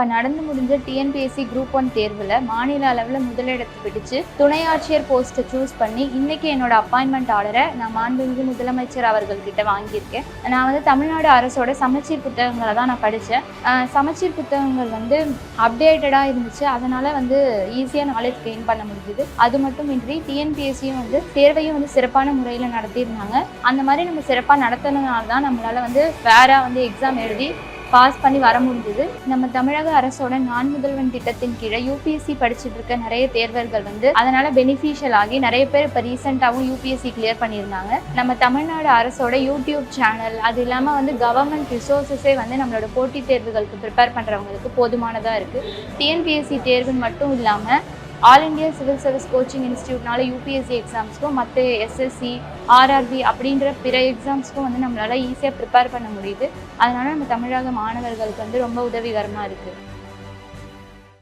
இப்போ நடந்து முடிஞ்ச டிஎன்பிஎஸ்சி குரூப் ஒன் தேர்வில் மாநில அளவில் முதலிடத்தை பிடிச்சு துணை ஆட்சியர் போஸ்ட்டை சூஸ் பண்ணி இன்னைக்கு என்னோட அப்பாயின்மெண்ட் ஆர்டரை நான் மாண்புமிகு முதலமைச்சர் அவர்கள்கிட்ட வாங்கியிருக்கேன். நான் வந்து தமிழ்நாடு அரசோட சமச்சீர் புத்தகங்களை தான் நான் படித்தேன் சமச்சீர் புத்தகங்கள் வந்து அப்டேட்டடாக இருந்துச்சு. அதனால் வந்து ஈஸியாக நாலேஜ் கெயின் பண்ண முடிஞ்சுது. அது மட்டும் இன்றி டிஎன்பிஎஸ்சியும் வந்து தேர்வையும் வந்து சிறப்பான முறையில் நடத்தியிருந்தாங்க. அந்த மாதிரி நம்ம சிறப்பாக நடத்தினதுனால தான் நம்மளால் வந்து வேற வந்து எக்ஸாம் எழுதி பாஸ் பண்ணி வர முடிஞ்சுது. நம்ம தமிழக அரசோட நான் முதல்வன் திட்டத்தின் கீழே யூபிஎஸ்சி படிச்சுட்டு இருக்க நிறைய தேர்வர்கள் வந்து அதனால பெனிஃபிஷியல் ஆகி நிறைய பேர் இப்போ ரீசெண்டாகவும் யூபிஎஸ்சி கிளியர் பண்ணியிருந்தாங்க. நம்ம தமிழ்நாடு அரசோட யூடியூப் சேனல் அது இல்லாமல் வந்து கவர்மெண்ட் ரிசோர்ஸஸே வந்து நம்மளோட போட்டித் தேர்வுகளுக்கு ப்ரிப்பேர் பண்ணுறவங்களுக்கு போதுமானதாக இருக்குது டிஎன்பிஎஸ்சி தேர்வுன்னு மட்டும் இல்லாமல் all India civil service coaching இன்ஸ்டியூட்னால UPSC எக்ஸாம்ஸ்க்கும் மற்ற எஸ்எஸ்சி ஆர்ஆர்பி அப்படின்ற பிற எக்ஸாம்ஸ்க்கும் வந்து நம்மளால ஈஸியாக ப்ரிப்பேர் பண்ண முடியுது. அதனால நம்ம தமிழக மாணவர்களுக்கு வந்து ரொம்ப உதவிகரமாக இருக்குது